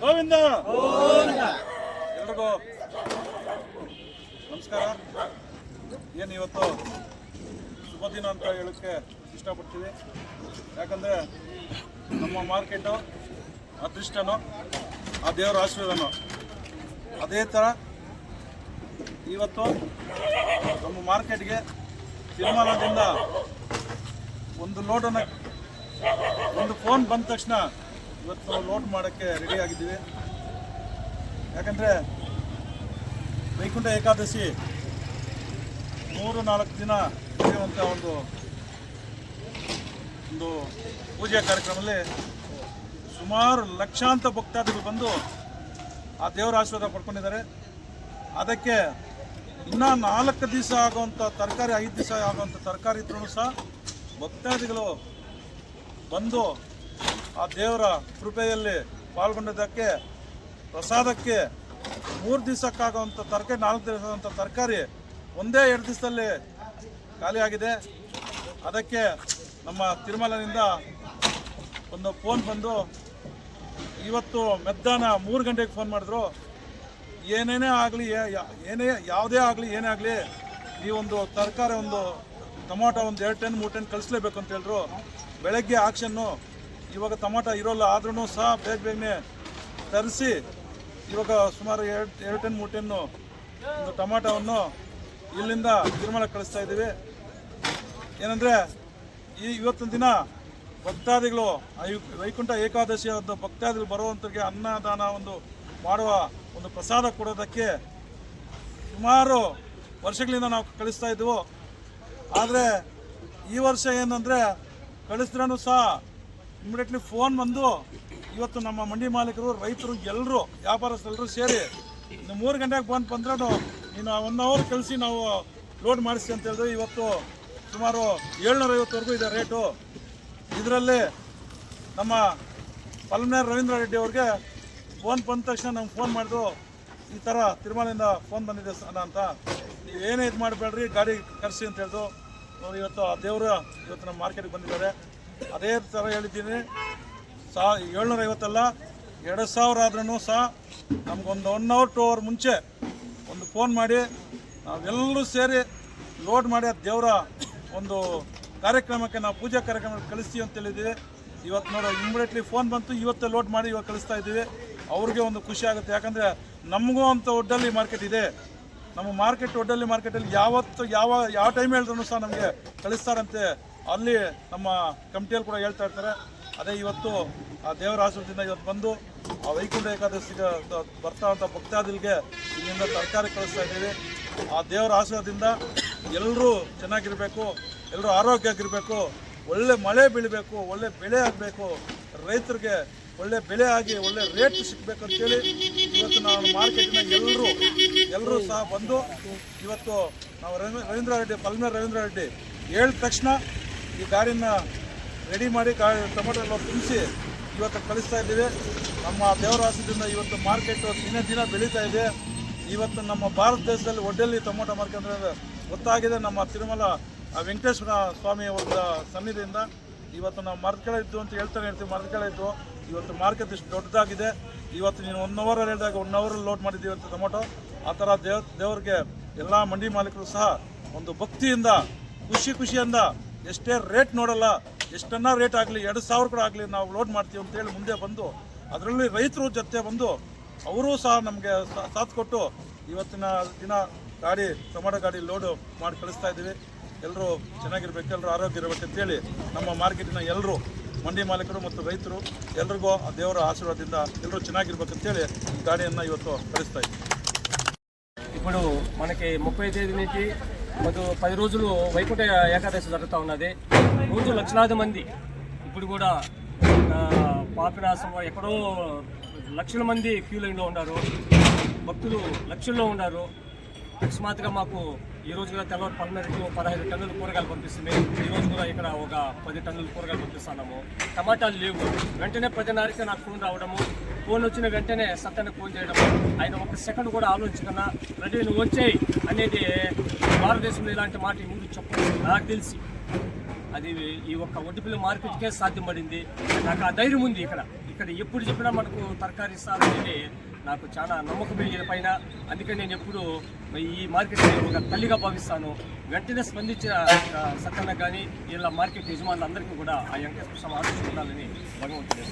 ಗೋವಿಂದ. ಎಲ್ರಿಗೂ ನಮಸ್ಕಾರ. ಏನು ಇವತ್ತು ಶುಭ ದಿನ ಅಂತ ಹೇಳೋಕ್ಕೆ ಇಷ್ಟಪಡ್ತೀವಿ. ಯಾಕಂದರೆ ನಮ್ಮ ಮಾರ್ಕೆಟು ಅದೃಷ್ಟನೋ, ಆ ದೇವರ ಆಶೀರ್ವಾದನೋ. ಅದೇ ಥರ ಇವತ್ತು ನಮ್ಮ ಮಾರ್ಕೆಟ್ಗೆ ತೀರ್ಮಾನದಿಂದ ಒಂದು ಲೋಡನ್ನು ಒಂದು ಫೋನ್ ಬಂದ ತಕ್ಷಣ ಇವತ್ತು ಲೋಡ್ ಮಾಡೋಕ್ಕೆ ರೆಡಿ ಆಗಿದ್ದೀವಿ. ಯಾಕಂದರೆ ವೈಕುಂಠ ಏಕಾದಶಿ ಮೂರು, ನಾಲ್ಕು ದಿನ ನಡೆಯುವಂಥ ಒಂದು ಒಂದು ಪೂಜೆ ಕಾರ್ಯಕ್ರಮದಲ್ಲಿ ಸುಮಾರು ಲಕ್ಷಾಂತರ ಭಕ್ತಾದಿಗಳು ಬಂದು ಆ ದೇವರ ಆಶೀರ್ವಾದ ಪಡ್ಕೊಂಡಿದ್ದಾರೆ. ಅದಕ್ಕೆ ಇನ್ನೂ ನಾಲ್ಕು ದಿವಸ ಆಗುವಂಥ ತರಕಾರಿ, ಐದು ದಿವಸ ಆಗುವಂಥ ತರಕಾರಿ ಇದ್ರೂ ಸಹ ಭಕ್ತಾದಿಗಳು ಬಂದು ಆ ದೇವರ ಕೃಪೆಯಲ್ಲಿ ಪಾಲ್ಗೊಂಡಿದ್ದಕ್ಕೆ, ಪ್ರಸಾದಕ್ಕೆ ಮೂರು ದಿವಸಕ್ಕಾಗುವಂಥ ತರಕಾರಿ, ನಾಲ್ಕು ದಿವಸದಂಥ ತರಕಾರಿ ಒಂದೇ ಎರಡು ದಿವಸದಲ್ಲಿ ಖಾಲಿಯಾಗಿದೆ. ಅದಕ್ಕೆ ನಮ್ಮ ತಿರುಮಲನಿಂದ ಒಂದು ಫೋನ್ ಬಂದು, ಇವತ್ತು ಮಧ್ಯಾಹ್ನ ಮೂರು ಗಂಟೆಗೆ ಫೋನ್ ಮಾಡಿದ್ರು. ಏನೇನೇ ಆಗಲಿ ಏನೇ, ಯಾವುದೇ ಆಗಲಿ, ಏನೇ ಆಗಲಿ ಒಂದು ತರಕಾರಿ ಒಂದು ಟೊಮೊಟೊ ಒಂದು ಎರಡು ಟೆನ್, ಮೂರು ಟೆನ್ ಕಳಿಸ್ಲೇಬೇಕು ಅಂತ ಹೇಳಿದ್ರು ಬೆಳಗ್ಗೆ ಆಕ್ಷನ್ನು ಇವಾಗ ಟೊಮಾಟೊ ಇರೋಲ್ಲ ಆದ್ರೂ ಸಹ ಬೇಗ ಬೇಗನೆ ತರಿಸಿ. ಇವಾಗ ಸುಮಾರು ಎರಡು ಎರಡು ಟೆನ್, ಮೂರು ಒಂದು ಟೊಮಾಟೊವನ್ನು ಇಲ್ಲಿಂದ ತಿರುಮಲ ಕಳಿಸ್ತಾ ಇದ್ದೀವಿ. ಏನಂದರೆ, ಈ ಇವತ್ತಿನ ದಿನ ಭಕ್ತಾದಿಗಳು ವೈಕುಂಠ ಏಕಾದಶಿ ಒಂದು ಭಕ್ತಾದಿಗಳು ಬರುವಂಥವ್ರಿಗೆ ಅನ್ನದಾನ ಒಂದು ಮಾಡುವ ಒಂದು ಪ್ರಸಾದ ಕೊಡೋದಕ್ಕೆ ಸುಮಾರು ವರ್ಷಗಳಿಂದ ನಾವು ಕಳಿಸ್ತಾ ಇದ್ದೆವು. ಆದರೆ, ಈ ವರ್ಷ ಏನಂದರೆ ಕಳಿಸಿದ್ರೂ ಸಹ ಇಮಿಡಿಯೇಟ್ಲಿ ಫೋನ್ ಬಂದು ಇವತ್ತು ನಮ್ಮ ಮಂಡಿ ಮಾಲೀಕರು, ರೈತರು ಎಲ್ಲರೂ ವ್ಯಾಪಾರಸ್ಥರೆಲ್ಲರೂ ಸೇರಿ ಇನ್ನು ಮೂರು ಗಂಟೆಗೆ ಬಂದು ಬಂದ್ರೂ ನೀನು ಒನ್ ಅವರ್ ಕಳಿಸಿ ನಾವು ಲೋಡ್ ಮಾಡಿಸಿ ಅಂತ ಹೇಳಿದ್ರು ಇವತ್ತು ಸುಮಾರು ಏಳ್ನೂರೈವತ್ತವರೆಗೂ ಇದೆ ರೇಟು ಇದರಲ್ಲಿ ನಮ್ಮ ಪಲ್ಮನೇರ್ ರವೀಂದ್ರ ರೆಡ್ಡಿ ಅವ್ರಿಗೆ ಫೋನ್ ಬಂದ ತಕ್ಷಣ ನಮ್ಗೆ ಫೋನ್ ಮಾಡಿದ್ರು, ಈ ಥರ ತಿರುಮಲೆಯಿಂದ ಫೋನ್ ಬಂದಿದೆ ಸಣ್ಣ ಅಂತ. ನೀವು ಏನೇ ಇದು ಮಾಡಬೇಡ್ರಿ, ಗಾಡಿ ಕರೆಸಿ ಅಂತ ಹೇಳಿದ್ರು. ಅವರು ಇವತ್ತು ಆ ದೇವರು ಇವತ್ತು ನಮ್ಮ ಮಾರ್ಕೆಟಿಗೆ ಬಂದಿದ್ದಾರೆ. ಅದೇ ಥರ ಹೇಳಿದ್ದೀನಿ. ಸಾ ಏಳ್ನೂರ ಐವತ್ತಲ್ಲ ಎರಡು ಸಾವಿರ ಆದ್ರೂ ಸಹ ನಮಗೊಂದು ಒನ್ ಅವರ್ ಟು ಅವರ್ ಮುಂಚೆ ಒಂದು ಫೋನ್ ಮಾಡಿ, ನಾವೆಲ್ಲರೂ ಸೇರಿ ಲೋಡ್ ಮಾಡಿ ಆ ದೇವರ ಒಂದು ಕಾರ್ಯಕ್ರಮಕ್ಕೆ ನಾವು ಪೂಜಾ ಕಾರ್ಯಕ್ರಮಕ್ಕೆ ಕಳಿಸ್ತೀವಿ ಅಂತ ಹೇಳಿದ್ದೀವಿ. ಇವತ್ತು ನೋಡೋ ಇಮಿಡಿಯೇಟ್ಲಿ ಫೋನ್ ಬಂತು, ಇವತ್ತೇ ಲೋಡ್ ಮಾಡಿ ಇವಾಗ ಕಳಿಸ್ತಾ ಇದ್ದೀವಿ. ಅವ್ರಿಗೆ ಒಂದು ಖುಷಿ ಆಗುತ್ತೆ. ಯಾಕಂದರೆ ನಮಗೂ ಅಂತ ಒಡ್ಡಲ್ಲಿ ಮಾರ್ಕೆಟ್ ಇದೆ. ನಮ್ಮ ಮಾರ್ಕೆಟ್ ಒಡ್ಡಲ್ಲಿ ಮಾರ್ಕೆಟಲ್ಲಿ ಯಾವತ್ತು ಯಾವ ಯಾವ ಟೈಮ್ ಹೇಳಿದ್ರು ಸಹ ನಮಗೆ ಕಳಿಸ್ತಾರಂತೆ. ಅಲ್ಲಿ ನಮ್ಮ ಕಮಿಟಿಯಲ್ಲಿ ಕೂಡ ಹೇಳ್ತಾ ಇರ್ತಾರೆ. ಅದೇ ಇವತ್ತು ಆ ದೇವರ ಆಶ್ರಮದಿಂದ ಇವತ್ತು ಬಂದು ಆ ವೈಕುಂಠ ಏಕಾದಶಿಗೆ ಬರ್ತಾ ಅಂತ ಭಕ್ತಾದಿಗಳಿಗೆ ಇಲ್ಲಿಂದ ತರಕಾರಿ ಕಳಿಸ್ತಾ ಇದ್ದೀವಿ. ಆ ದೇವರ ಆಶ್ರಯದಿಂದ ಎಲ್ಲರೂ ಚೆನ್ನಾಗಿರಬೇಕು, ಎಲ್ಲರೂ ಆರೋಗ್ಯ ಆಗಿರಬೇಕು ಒಳ್ಳೆ ಮಳೆ ಬೀಳಬೇಕು, ಒಳ್ಳೆ ಬೆಳೆ ಆಗಬೇಕು, ರೈತರಿಗೆ ಒಳ್ಳೆ ಬೆಲೆ ಆಗಿ ಒಳ್ಳೆ ರೇಟ್ ಸಿಗಬೇಕು ಅಂತೇಳಿ ಇವತ್ತು ನಾವು ಮಾರ್ಕೆಟಿನ ಎಲ್ಲರೂ ಎಲ್ಲರೂ ಸಹ ಬಂದು ಇವತ್ತು ನಾವು ರವೀ- ರವೀಂದ್ರ ರೆಡ್ಡಿ ಪಲ್ಮೇರ್ ರವೀಂದ್ರ ರೆಡ್ಡಿ ಹೇಳಿದ ತಕ್ಷಣ ಈ ಗಾಡಿನ ರೆಡಿ ಮಾಡಿ ಗಾ ಟೊಮೆಟೊ ತುಂಬಿಸಿ ಇವತ್ತು ಕಳಿಸ್ತಾ ಇದ್ದೀವಿ. ನಮ್ಮ ದೇವರ ಆಸದಿಂದ ಇವತ್ತು ಮಾರ್ಕೆಟು ದಿನ ದಿನ ಬೆಳೀತಾ ಇದೆ. ಇವತ್ತು ನಮ್ಮ ಭಾರತ ದೇಶದಲ್ಲಿ ಒಡ್ಡಲ್ಲಿ ಟೊಮೊಟೊ ಮಾರ್ಕೆಟ್ ಅಂದರೆ ಗೊತ್ತಾಗಿದೆ. ನಮ್ಮ ತಿರುಮಲ ವೆಂಕಟೇಶ್ವರ ಸ್ವಾಮಿ ಅವರ ಸನ್ನಿಧಿಯಿಂದ ಇವತ್ತು ನಾವು ಮರದ ಇದ್ದು ಅಂತ ಹೇಳ್ತಾನೆ ಹೇಳ್ತೀವಿ ಮರದ ಇದ್ದು ಇವತ್ತು ಮಾರ್ಕೆಟ್ ಇಷ್ಟು ದೊಡ್ಡದಾಗಿದೆ. ಇವತ್ತು ನೀನು ಒನ್ ಅವರಲ್ಲಿ ಹೇಳಿದಾಗ ಒನ್ ಅವರಲ್ಲಿ ಲೋಡ್ ಮಾಡಿದ್ದೀವಿ ಅಂತ ಟೊಮೊಟೊ. ಆ ಥರ ದೇವ್, ದೇವ್ರಿಗೆ ಎಲ್ಲ ಮಂಡಿ ಮಾಲೀಕರು ಸಹ ಒಂದು ಭಕ್ತಿಯಿಂದ, ಖುಷಿ ಖುಷಿಯಿಂದ ಎಷ್ಟೇ ರೇಟ್ ನೋಡಲ್ಲ ಎಷ್ಟನ್ನ ರೇಟ್ ಆಗಲಿ ಎರಡು ಸಾವಿರ ಕೂಡ ಆಗಲಿ ನಾವು ಲೋಡ್ ಮಾಡ್ತೀವಿ ಅಂತೇಳಿ ಮುಂದೆ ಬಂದು ಅದರಲ್ಲಿ ರೈತರು ಜೊತೆ ಬಂದು ಅವರೂ ಸಹ ನಮಗೆ ಸಾಥ್ ಕೊಟ್ಟು ಇವತ್ತಿನ ದಿನ ಗಾಡಿ ಟೊಮೊಟೊ ಗಾಡಿ ಲೋಡು ಮಾಡಿ ಕಳಿಸ್ತಾ ಇದ್ದೀವಿ ಎಲ್ಲರೂ ಚೆನ್ನಾಗಿರ್ಬೇಕು ಎಲ್ಲರೂ ಆರೋಗ್ಯ ಇರಬೇಕು ಅಂತೇಳಿ ನಮ್ಮ ಮಾರ್ಕೆಟಿನ ಎಲ್ಲರೂ ಮಂಡಿ ಮಾಲೀಕರು ಮತ್ತು రైతులు ಎಲ್ರಿಗೂ ಆ ದೇವರ ಆಶೀರ್ವಾದದಿಂದ ಎಲ್ಲರೂ ಚೆನ್ನಾಗಿರ್ಬೇಕು ಅಂತೇಳಿ ಈ ಗಾಡಿಯನ್ನು ಇವತ್ತು ಕಳಿಸ್ತಾ ಇದ್ದೀವಿ ఇప్పుడు మనకి ముప్పై తేదీ నుంచి పది పది రోజులు వైకుంఠ ఏకాదశి జరుగుతూ ఉన్నది. రోజు లక్షలాది మంది ఇప్పుడు కూడా పాపినాశం ఎక్కడో లక్షల మంది క్యూ లైన్లో ఉన్నారు. భక్తులు లక్షల్లో ఉన్నారు. అకస్మాత్తుగా మాకు ఈ రోజు కూడా తెల్లవారు పన్నెండు పదహైదు టన్నుల కూరగాయలు పంపిస్తుంది. ఈ రోజు కూడా ఇక్కడ ఒక పది టన్నుల కూరగాయలు పంపిస్తున్నాము. టమాటాలు లేవు. వెంటనే పదిన్నరకే నాకు ఫోన్ రావడము. ఫోన్ వచ్చిన వెంటనే సత్యాన్ని ఫోన్ చేయడం. ఆయన ఒక సెకండ్ కూడా ఆలోచించకుండా రెడీ నువ్వు వచ్చేయి అనేది భారతదేశంలో ఇలాంటి మాట ఈ ముందు చెప్పలేదు. నాకు తెలిసి అది ఈ ఒక్క ఒడ్డుపిల్ల మార్కెట్కే సాధ్యపడింది. నాకు ఆ ధైర్యం ఉంది ఇక్కడ. ఇక్కడ ఎప్పుడు చెప్పినా మనకు తరకారీ ఇస్తారనేది నాకు చాలా నమ్మకం పెరిగిన పైన. అందుకని నేను ఎప్పుడు ఈ మార్కెట్ ఒక తల్లిగా భావిస్తాను. వెంటనే స్పందించిన ఆ, సత్యన్న కానీ ఇలా మార్కెట్ యజమానులందరికీ కూడా ఆ వెంకటేశ్వర స్వామి ఆలోచించాలని భగవంతుడు